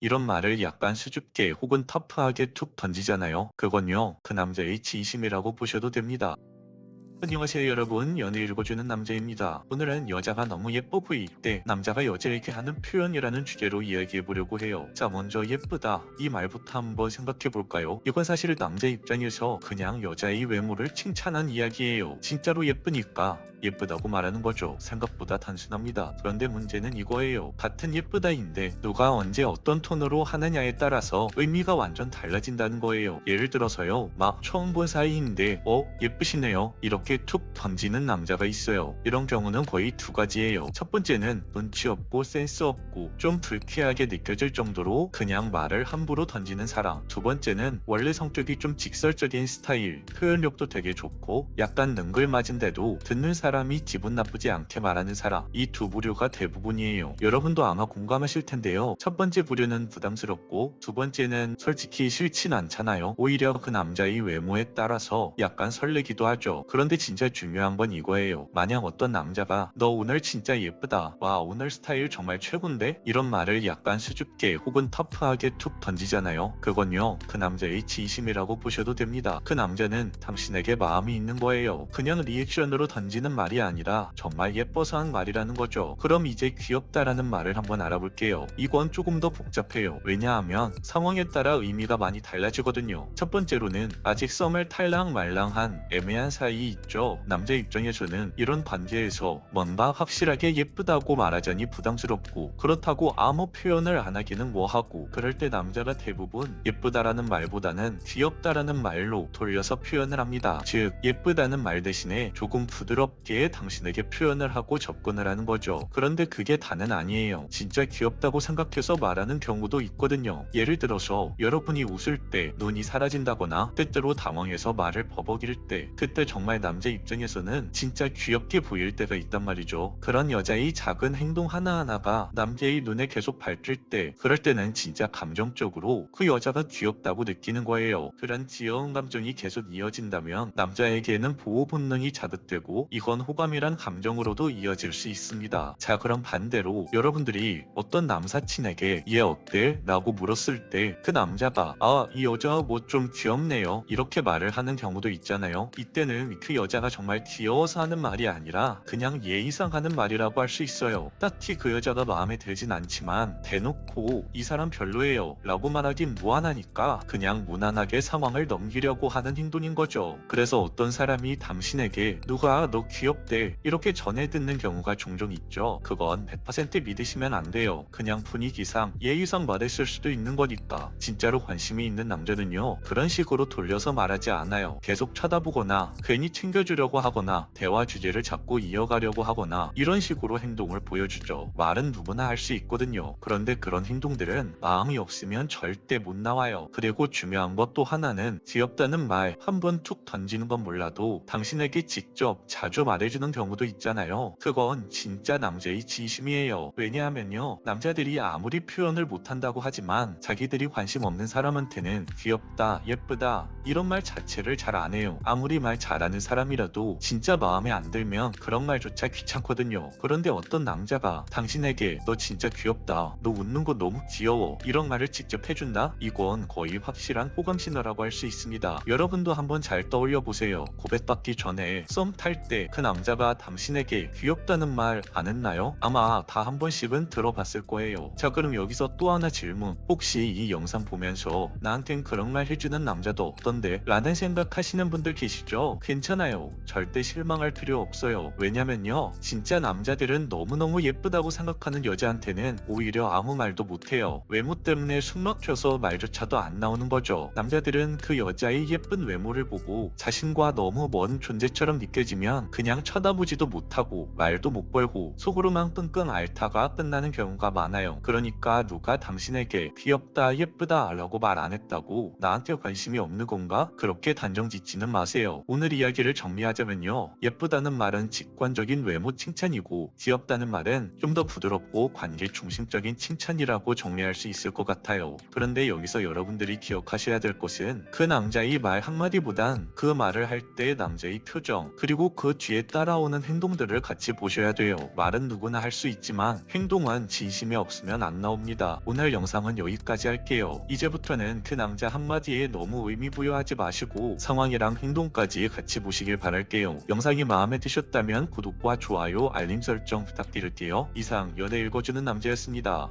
이런 말을 약간 수줍게 혹은 터프하게 툭 던지잖아요. 그건요, 그 남자의 진심이라고 보셔도 됩니다. 안녕하세요 여러분. 연애 읽어주는 남자입니다. 오늘은 여자가 너무 예뻐 보일 때 남자가 여자에게 하는 표현이라는 주제로 이야기해보려고 해요. 자 먼저 예쁘다. 이 말부터 한번 생각해볼까요? 이건 사실 남자 입장에서 그냥 여자의 외모를 칭찬한 이야기예요. 진짜로 예쁘니까 예쁘다고 말하는 거죠. 생각보다 단순합니다. 그런데 문제는 이거예요. 같은 예쁘다인데 누가 언제 어떤 톤으로 하느냐에 따라서 의미가 완전 달라진다는 거예요. 예를 들어서요. 막 처음 본 사이인데 어? 예쁘시네요. 이렇게 툭 던지는 남자가 있어요. 이런 경우는 거의 두 가지예요. 첫 번째는 눈치 없고 센스 없고 좀 불쾌하게 느껴질 정도로 그냥 말을 함부로 던지는 사람. 두 번째는 원래 성격이 좀 직설적인 스타일, 표현력도 되게 좋고 약간 능글맞은데도 듣는 사람 이 기분 나쁘지 않게 말하는 사람. 이 두 부류가 대부분이에요. 여러분도 아마 공감하실 텐데요. 첫 번째 부류는 부담스럽고 두 번째는 솔직히 싫진 않잖아요. 오히려 그 남자의 외모에 따라서 약간 설레기도 하죠. 그런데 진짜 중요한 건 이거예요. 만약 어떤 남자가 너 오늘 진짜 예쁘다. 와 오늘 스타일 정말 최고인데? 이런 말을 약간 수줍게 혹은 터프하게 툭 던지잖아요. 그건요 그 남자의 진심이라고 보셔도 됩니다. 그 남자는 당신에게 마음이 있는 거예요. 그냥 리액션으로 던지는 말이 아니라 정말 예뻐서 한 말이라는 거죠. 그럼 이제 귀엽다라는 말을 한번 알아볼게요. 이건 조금 더 복잡해요. 왜냐하면 상황에 따라 의미가 많이 달라지거든요. 첫 번째로는 아직 썸을 탈랑 말랑한 애매한 사이 있죠. 남자 입장에서는 이런 관계에서 뭔가 확실하게 예쁘다고 말하자니 부담스럽고 그렇다고 아무 표현을 안 하기는 뭐하고 그럴 때 남자가 대부분 예쁘다라는 말보다는 귀엽다라는 말로 돌려서 표현을 합니다. 즉 예쁘다는 말 대신에 조금 부드럽 게 당신에게 표현을 하고 접근을 하는 거죠. 그런데 그게 다는 아니에요. 진짜 귀엽다고 생각해서 말하는 경우도 있거든요. 예를 들어서 여러분이 웃을 때 눈이 사라진다거나 때때로 당황해서 말을 버벅일 때 그때 정말 남자 입장에서는 진짜 귀엽게 보일 때가 있단 말이죠. 그런 여자의 작은 행동 하나하나가 남자의 눈에 계속 밟힐 때 그럴 때는 진짜 감정적으로 그 여자가 귀엽다고 느끼는 거예요. 그런 귀여운 감정이 계속 이어진다면 남자에게는 보호 본능이 자극되고 이건 호감이란 감정으로도 이어질 수 있습니다. 자 그럼 반대로 여러분들이 어떤 남사친에게 얘 어때? 라고 물었을 때 그 남자가 아 이 여자 뭐 좀 귀엽네요 이렇게 말을 하는 경우도 있잖아요. 이때는 그 여자가 정말 귀여워서 하는 말이 아니라 그냥 예의상 하는 말이라고 할 수 있어요. 딱히 그 여자가 마음에 들진 않지만 대놓고 이 사람 별로예요 라고 말하긴 무한하니까 그냥 무난하게 상황을 넘기려고 하는 행동인 거죠. 그래서 어떤 사람이 당신에게 누가 너 귀 엽대 이렇게 전해 듣는 경우가 종종 있죠. 그건 100% 믿으시면 안 돼요. 그냥 분위기상 예의상 말했을 수도 있는 거니까 진짜로 관심이 있는 남자는요 그런 식으로 돌려서 말하지 않아요. 계속 쳐다보거나 괜히 챙겨주려고 하거나 대화 주제를 자꾸 이어가려고 하거나 이런 식으로 행동을 보여주죠. 말은 누구나 할 수 있거든요. 그런데 그런 행동들은 마음이 없으면 절대 못 나와요. 그리고 중요한 것 또 하나는 귀엽다는 말 한 번 툭 던지는 건 몰라도 당신에게 직접 자주 말 해주는 경우도 있잖아요. 그건 진짜 남자의 진심이에요. 왜냐하면요. 남자들이 아무리 표현을 못한다고 하지만 자기들이 관심 없는 사람한테는 귀엽다, 예쁘다 이런 말 자체를 잘 안 해요. 아무리 말 잘하는 사람이라도 진짜 마음에 안 들면 그런 말조차 귀찮거든요. 그런데 어떤 남자가 당신에게 너 진짜 귀엽다, 너 웃는 거 너무 귀여워 이런 말을 직접 해준다? 이건 거의 확실한 호감 신호라고 할 수 있습니다. 여러분도 한번 잘 떠올려 보세요. 고백받기 전에 썸 탈 때 그 남자가 당신에게 귀엽다는 말 안 했나요? 아마 다 한 번씩은 들어봤을 거예요. 자 그럼 여기서 또 하나 질문. 혹시 이 영상 보면서 나한텐 그런 말 해주는 남자도 없던데 라는 생각하시는 분들 계시죠? 괜찮아요. 절대 실망할 필요 없어요. 왜냐면요. 진짜 남자들은 너무너무 예쁘다고 생각하는 여자한테는 오히려 아무 말도 못해요. 외모 때문에 숨 막혀서 말조차도 안 나오는 거죠. 남자들은 그 여자의 예쁜 외모를 보고 자신과 너무 먼 존재처럼 느껴지면 그냥 쳐다보지도 못하고 말도 못 걸고 속으로만 끙끙 앓다가 끝나는 경우가 많아요. 그러니까 누가 당신에게 귀엽다 예쁘다 라고 말 안 했다고 나한테 관심이 없는 건가? 그렇게 단정 짓지는 마세요. 오늘 이야기를 정리하자면요. 예쁘다는 말은 직관적인 외모 칭찬이고 귀엽다는 말은 좀 더 부드럽고 관계 중심적인 칭찬이라고 정리할 수 있을 것 같아요. 그런데 여기서 여러분들이 기억하셔야 될 것은 그 남자의 말 한마디보단 그 말을 할 때 남자의 표정 그리고 그 뒤에 따라오는 행동들을 같이 보셔야 돼요. 말은 누구나 할 수 있지만 행동은 진심이 없으면 안 나옵니다. 오늘 영상은 여기까지 할게요. 이제부터는 그 남자 한마디에 너무 의미 부여하지 마시고 상황이랑 행동까지 같이 보시길 바랄게요. 영상이 마음에 드셨다면 구독과 좋아요, 알림 설정 부탁드릴게요. 이상 연애 읽어주는 남자였습니다.